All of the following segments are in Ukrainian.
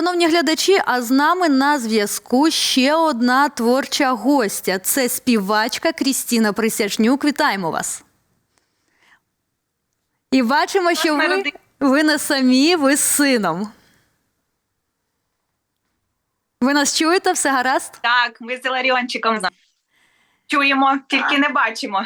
Шановні глядачі, а з нами на зв'язку ще одна творча гостя. Це співачка Крістіна Присячнюк. Вітаємо вас. І бачимо, що ви, ви не самі, ви з сином. Ви нас чуєте? Все гаразд? Так, ми з Іларіончиком чуємо, тільки не бачимо.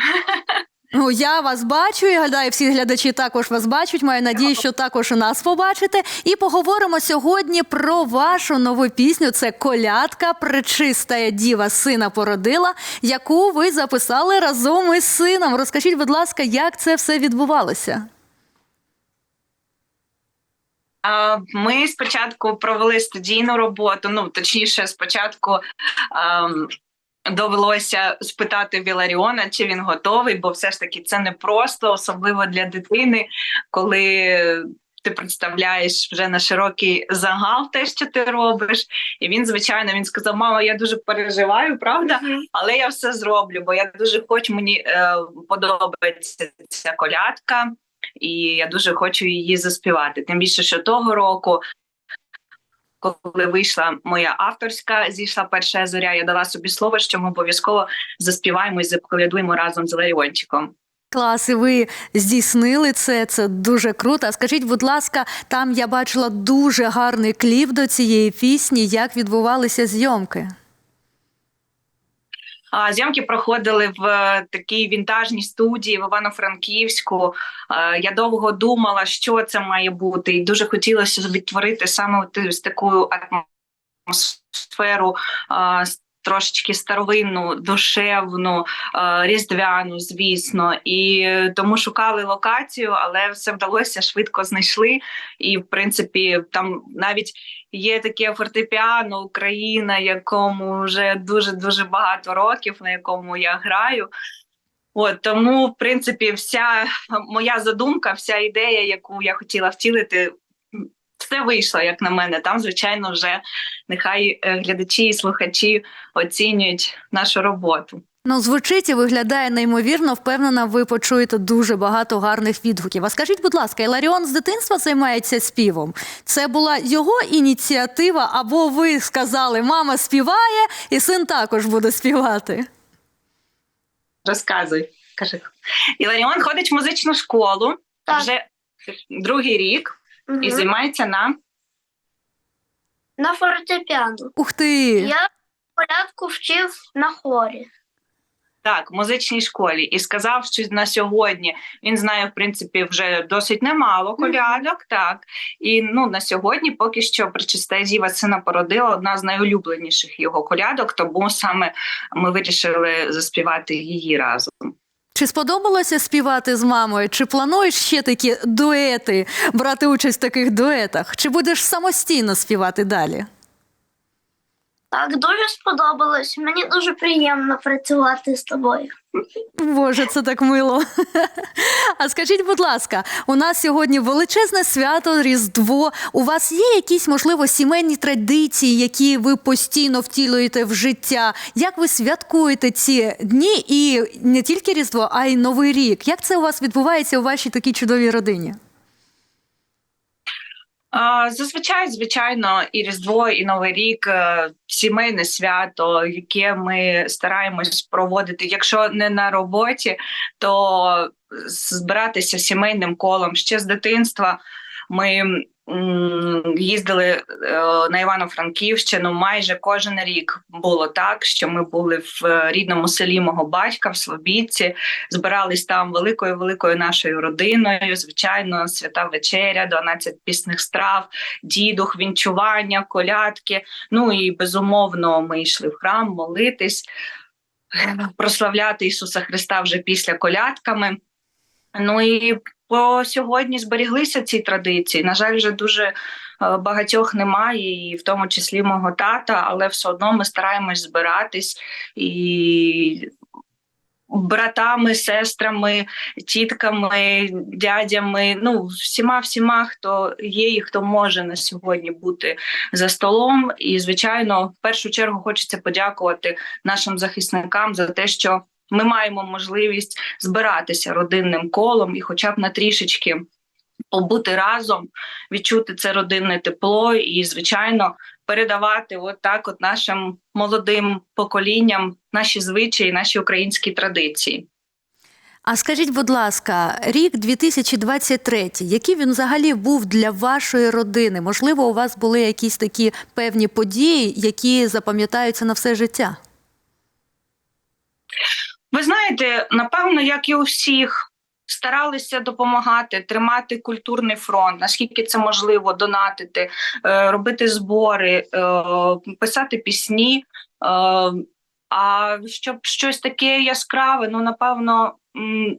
Ну, я вас бачу, і гадаю, всі глядачі також вас бачать. Маю надію, що також і нас побачите. І поговоримо сьогодні про вашу нову пісню. Це колядка Пречистая діва сина породила, яку ви записали разом із сином. Розкажіть, будь ласка, як це все відбувалося? Ми спочатку провели студійну роботу. Ну точніше, спочатку ем, довелося спитати Віларіона, чи він готовий, бо все ж таки це не просто, особливо для дитини, коли. Ти представляєш вже на широкий загал те, що ти робиш, і він, звичайно, він сказав: Мама, я дуже переживаю, правда, але я все зроблю, бо я дуже хочу, мені е, подобається ця колядка, і я дуже хочу її заспівати. Тим більше, що того року, коли вийшла моя авторська, зійшла перша зоря, я дала собі слово, що ми обов'язково заспіваємо і заколядуємо разом з Ларіончиком. Клас, і ви здійснили це. Це дуже круто. Скажіть, будь ласка, там я бачила дуже гарний кліп до цієї пісні. Як відбувалися зйомки? Зйомки проходили в е, такій вінтажній студії в Івано-Франківську. Е, Я довго думала, що це має бути, і дуже хотілося відтворити саме з таку атмосферу. е, с- Трошечки старовинну, душевну, е, різдвяну, звісно, і е, тому шукали локацію, але все вдалося швидко знайшли. І в принципі, там навіть є таке фортепіано Україна, якому вже дуже дуже багато років, на якому я граю. От тому, в принципі, вся моя задумка, вся ідея, яку я хотіла втілити, все вийшло, як на мене. Там, звичайно, вже нехай е, глядачі і слухачі оцінюють нашу роботу. Ну, звучить і виглядає неймовірно. Впевнена, ви почуєте дуже багато гарних відгуків. А скажіть, будь ласка, Іларіон з дитинства займається співом. Це була його ініціатива, або ви сказали, мама співає, і син також буде співати. Розказуй, кажи. Іларіон ходить в музичну школу Так. вже другий рік І займається на На фортепіано. Ух ти! Я порядку вчив на хорі. Так, в музичній школі і сказав, що на сьогодні він знає, в принципі, вже досить немало колядок. Так і ну на сьогодні поки що причиста діва сина породила одна з найулюбленіших його колядок, тому саме ми вирішили заспівати її разом. Чи сподобалося співати з мамою? Чи плануєш ще такі дуети, брати участь в таких дуетах? Чи будеш самостійно співати далі? Так, дуже сподобалось. Мені дуже приємно працювати з тобою. Боже, це так мило. А скажіть, будь ласка, у нас сьогодні величезне свято Різдво. У вас є якісь, можливо, сімейні традиції, які ви постійно втілюєте в життя? Як ви святкуєте ці дні і не тільки Різдво, а й Новий рік? Як це у вас відбувається у вашій такій чудовій родині? Зазвичай, звичайно, і Різдво, і Новий рік е, сімейне свято, яке ми стараємось проводити. Якщо не на роботі, то збиратися сімейним колом ще з дитинства. Ми їздили е, на Івано-Франківщину майже кожен рік було так, що ми були в е, рідному селі мого батька в Слобідці, збирались там великою великою нашою родиною. Звичайно, свята вечеря, 12 пісних страв, дідух, вінчування, колядки. Ну і безумовно, ми йшли в храм молитись, прославляти Ісуса Христа вже після колядками. Ну і по сьогодні зберіглися ці традиції. На жаль, вже дуже е, багатьох немає, і в тому числі мого тата, але все одно ми стараємось збиратись і братами, сестрами, тітками, дядями, ну всіма, всіма, хто є і хто може на сьогодні бути за столом. І звичайно, в першу чергу хочеться подякувати нашим захисникам за те, що ми маємо можливість збиратися родинним колом і, хоча б на трішечки побути разом, відчути це родинне тепло і, звичайно, передавати от так от нашим молодим поколінням наші звичаї, наші українські традиції. А скажіть, будь ласка, рік 2023, який він взагалі був для вашої родини? Можливо, у вас були якісь такі певні події, які запам'ятаються на все життя? Ви знаєте, напевно, як і у всіх, старалися допомагати, тримати культурний фронт, наскільки це можливо, донатити, е, робити збори, е, писати пісні. Е, а щоб щось таке яскраве, ну напевно,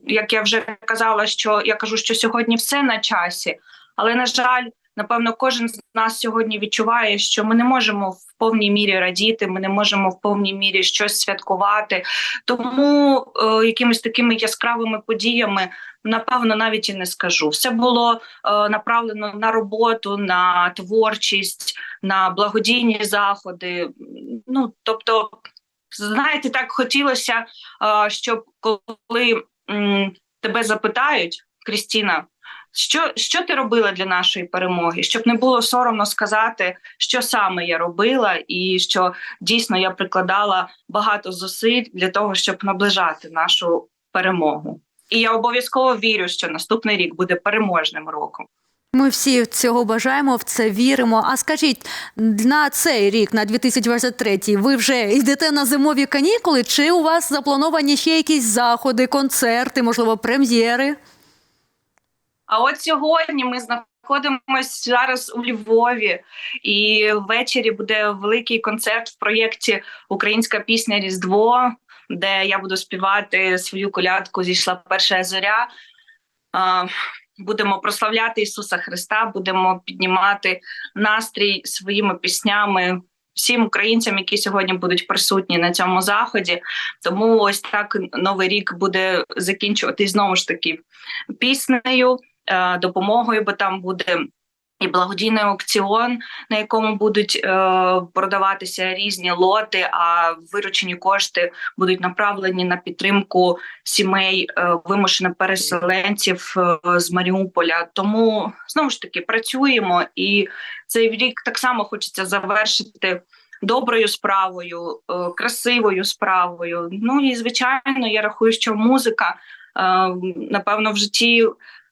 як я вже казала, що я кажу, що сьогодні все на часі, але на жаль. Напевно, кожен з нас сьогодні відчуває, що ми не можемо в повній мірі радіти, ми не можемо в повній мірі щось святкувати. Тому е, якимись такими яскравими подіями, напевно, навіть і не скажу. Все було е, направлено на роботу, на творчість, на благодійні заходи. Ну тобто, знаєте, так хотілося, е, щоб коли м, тебе запитають, Крістіна. Що, що ти робила для нашої перемоги? Щоб не було соромно сказати, що саме я робила, і що дійсно я прикладала багато зусиль для того, щоб наближати нашу перемогу. І я обов'язково вірю, що наступний рік буде переможним роком. Ми всі цього бажаємо, в це віримо. А скажіть, на цей рік, на 2023, ви вже йдете на зимові канікули? Чи у вас заплановані ще якісь заходи, концерти, можливо, прем'єри? А от сьогодні ми знаходимося зараз у Львові, і ввечері буде великий концерт в проєкті Українська пісня Різдво, де я буду співати свою колядку Зійшла перша зоря. Будемо прославляти Ісуса Христа, будемо піднімати настрій своїми піснями всім українцям, які сьогодні будуть присутні на цьому заході. Тому ось так новий рік буде закінчуватись знову ж таки піснею, допомогою, бо там буде. І благодійний аукціон, на якому будуть е, продаватися різні лоти, а виручені кошти будуть направлені на підтримку сімей е, вимушених переселенців е, з Маріуполя. Тому знову ж таки працюємо, і цей рік так само хочеться завершити доброю справою, е, красивою справою. Ну і звичайно, я рахую, що музика е, напевно в житті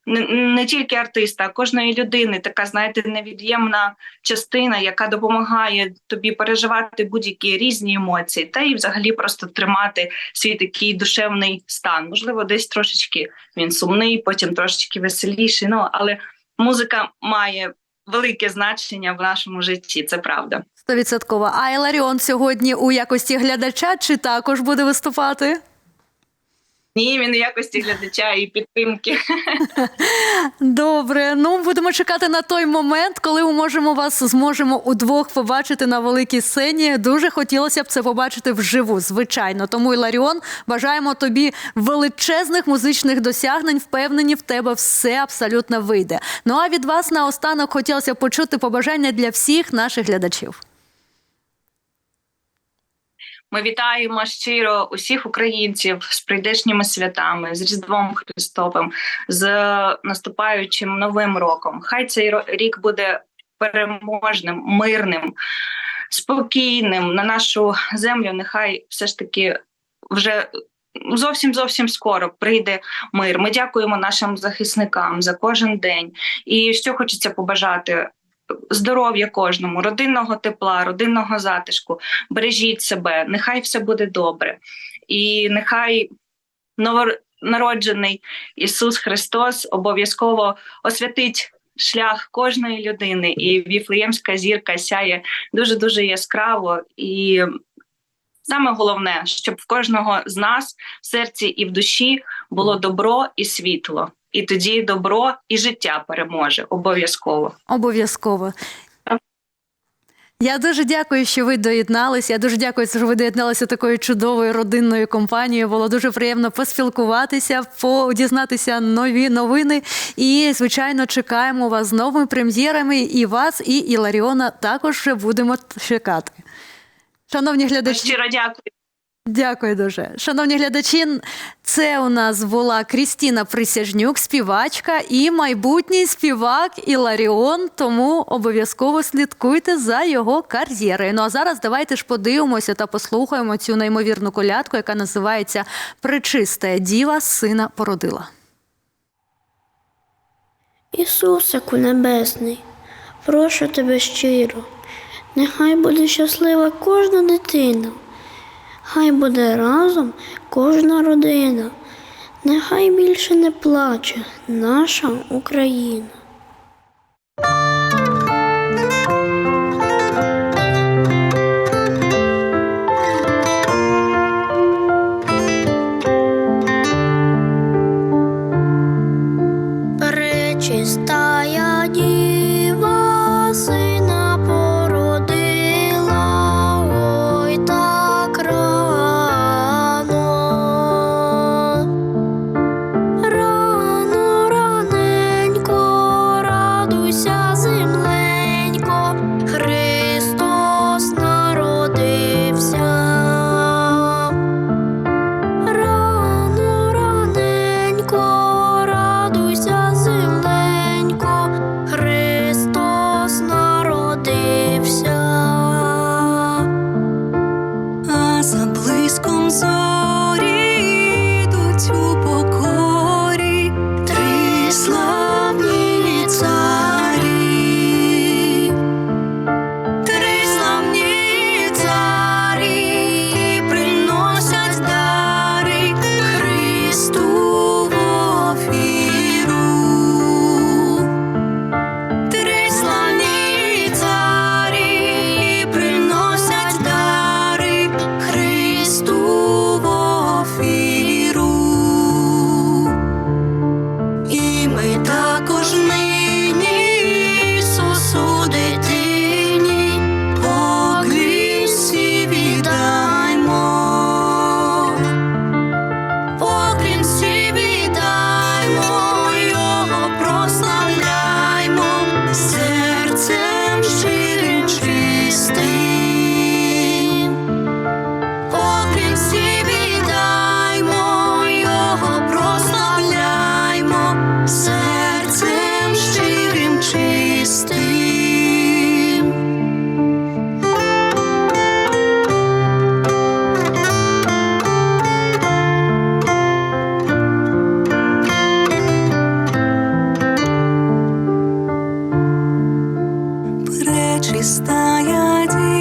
не, тільки артиста, а кожної людини така, знаєте, невід'ємна частина, яка допомагає тобі переживати будь-які різні емоції, та і взагалі просто тримати свій такий душевний стан. Можливо, десь трошечки він сумний, потім трошечки веселіший. Ну але музика має велике значення в нашому житті. Це правда. Стовідсотково. А Іларіон сьогодні у якості глядача чи також буде виступати? Ні, він якості глядача і підтримки. Добре, ну будемо чекати на той момент, коли ми можемо вас зможемо удвох побачити на великій сцені. Дуже хотілося б це побачити вживу, звичайно. Тому Іларіон, бажаємо тобі величезних музичних досягнень. Впевнені, в тебе все абсолютно вийде. Ну а від вас наостанок хотілося б почути побажання для всіх наших глядачів. Ми вітаємо щиро усіх українців з прийдешніми святами, з Різдвом Христовим, з наступаючим новим роком. Хай цей рік буде переможним, мирним, спокійним на нашу землю. Нехай все ж таки вже зовсім зовсім скоро прийде мир. Ми дякуємо нашим захисникам за кожен день. І що хочеться побажати. Здоров'я кожному, родинного тепла, родинного затишку, бережіть себе, нехай все буде добре. І нехай новонароджений Ісус Христос обов'язково освятить шлях кожної людини, і віфлеємська зірка сяє дуже дуже яскраво. І саме головне, щоб в кожного з нас в серці і в душі було добро і світло. І тоді добро і життя переможе обов'язково. Обов'язково. Я дуже дякую, що ви доєдналися. Я дуже дякую, що ви доєдналися такою чудовою родинною компанією. Було дуже приємно поспілкуватися, дізнатися нові новини. І, звичайно, чекаємо вас з новими прем'єрами. І вас, і Іларіона також будемо чекати. Шановні глядачі, Щиро дякую. Дякую дуже. Шановні глядачі, це у нас була Крістіна Присяжнюк, співачка і майбутній співак Іларіон. Тому обов'язково слідкуйте за його кар'єрою. Ну а зараз давайте ж подивимося та послухаємо цю неймовірну колядку, яка називається Пречиста діва сина породила. Ісусику Небесний, прошу тебе щиро, нехай буде щаслива кожна дитина, хай буде разом кожна родина, нехай більше не плаче наша Україна. Пречистая діва